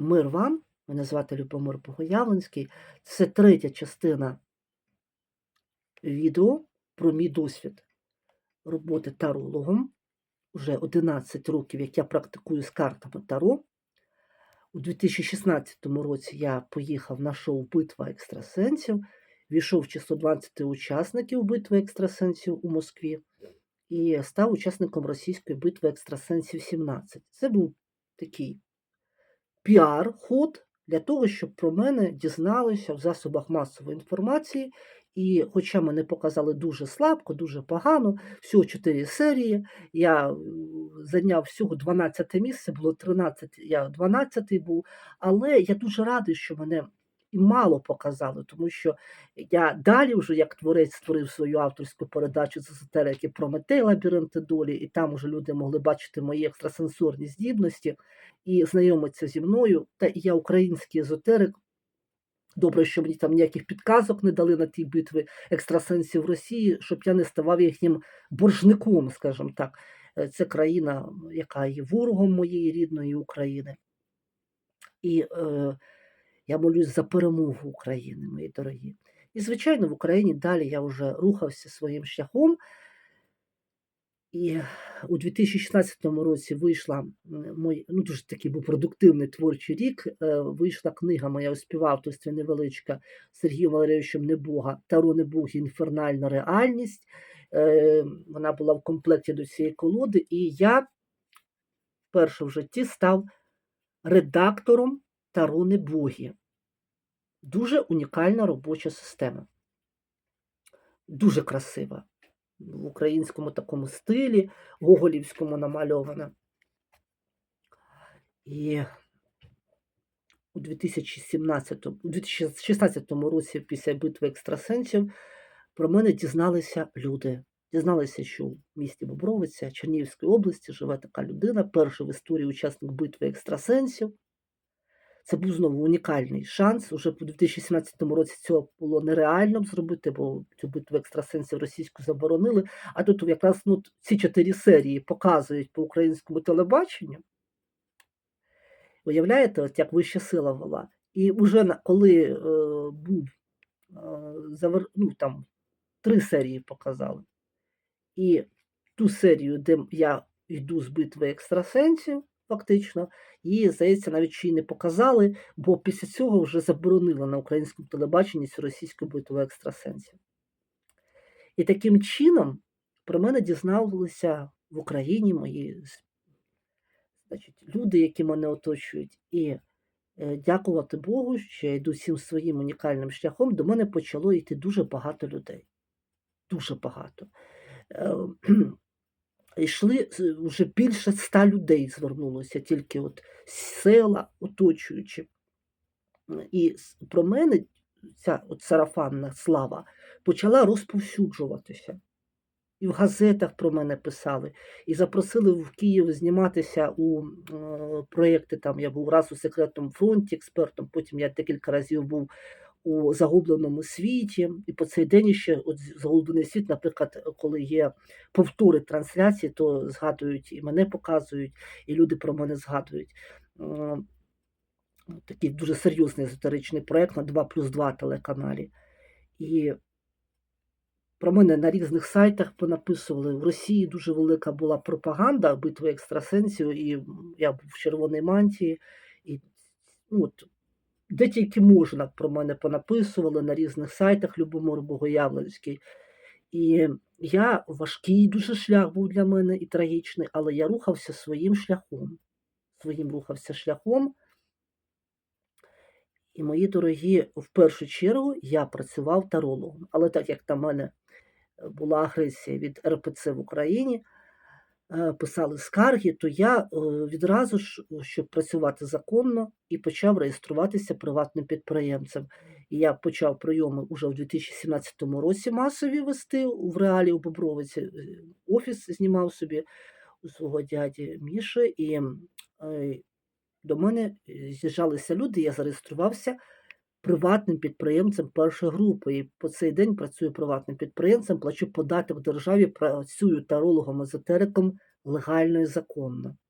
Мир вам! Мене звати Любомир Богоявленський. Це третя частина відео про мій досвід роботи тарологом. Уже 11 років, як я практикую з картами Таро. У 2016 році я поїхав на шоу Битва екстрасенсів, війшов в число 20 учасників битви екстрасенсів у Москві і став учасником російської битви екстрасенсів 17. Це був такий піар-ход для того, щоб про мене дізналися в засобах масової інформації. І, хоча мене показали дуже слабко, дуже погано, всього 4 серії, я зайняв всього 12 місце, було 13, я 12 був, але я дуже радий, що мене і мало показали, тому що я далі вже, як творець, створив свою авторську передачу з езотерики Прометей лабіринти долі, і там вже люди могли бачити мої екстрасенсорні здібності і знайомитися зі мною. Та я український езотерик. Добре, що мені там ніяких підказок не дали на тій битві екстрасенсів Росії, щоб я не ставав їхнім боржником, скажімо так. Це країна, яка є ворогом моєї рідної України. І е, я молюсь за перемогу України, мої дорогі. І, звичайно, в Україні далі я вже рухався своїм шляхом. І у 2016 році вийшла мой, ну дуже такий був продуктивний творчий рік. е, Вийшла книга моя у співавторстві невеличка з Сергієм Валерійовичем Небога Таро Небог Інфернальна реальність. Е, Вона була в комплекті до цієї колоди, і я вперше в житті став редактором Таро Небогі. Дуже унікальна робоча система. Дуже красива в українському такому стилі, гоголівському намальована. І у 2017, у 2016 році, після битви екстрасенсів, про мене дізналися люди. Дізналися, що в місті Бобровиця Чернігівської області живе така людина, перший в історії учасник битви екстрасенсів. Це був знову унікальний шанс. Уже у 2017 році цього було нереально зробити, бо цю битву екстрасенсів російську заборонили. А тут якраз ну, ці чотири серії показують по українському телебаченню. Уявляєте, от як вища сила вела. І вже коли е, був е, завер... ну, там, три серії показали. І ту серію, де я йду з битви екстрасенсів, фактично, її, здається, навіть й не показали, бо після цього вже заборонили на українському телебаченні цю російську битву екстрасенсів. І таким чином про мене дізналися в Україні мої значить, люди, які мене оточують. І е, дякувати Богу, що я йду всім своїм унікальним шляхом, до мене почало йти дуже багато людей. Дуже багато. Йшли вже більше ста людей звернулося, тільки от села оточуючи. І про мене ця от сарафанна слава почала розповсюджуватися. І в газетах про мене писали, і запросили в Київ зніматися у е, проєкти. Там я був раз у секретному фронті експертом, потім я декілька разів був у загубленому світі, і по цей день ще от загублений світ, наприклад, коли є повтори трансляції, то згадують і мене показують, і люди про мене згадують. Такий дуже серйозний езотеричний проєкт на 2 плюс 2 телеканалі. І про мене на різних сайтах понаписували. В Росії дуже велика була пропаганда битви екстрасенсів, і я був в червоній мантії. І ну, от, де тільки можна про мене понаписували на різних сайтах Любомир Богоявленський. І я важкий дуже шлях був для мене і трагічний, але я рухався своїм шляхом. Своїм рухався шляхом. І, мої дорогі, в першу чергу я працював тарологом. Але так як на мене була агресія від РПЦ в Україні, писали скарги, то я відразу ж, щоб працювати законно, і почав реєструватися приватним підприємцем. І я почав прийоми уже в 2017 році масові вести в реалі у Бобровиці. Е, офіс знімав собі у свого дяді Міші, і е, до мене з'їжджалися люди, я зареєструвався приватним підприємцем першої групи. І по цей день працюю приватним підприємцем, плачу податок державі, працюю тарологом езотериком легально і законно.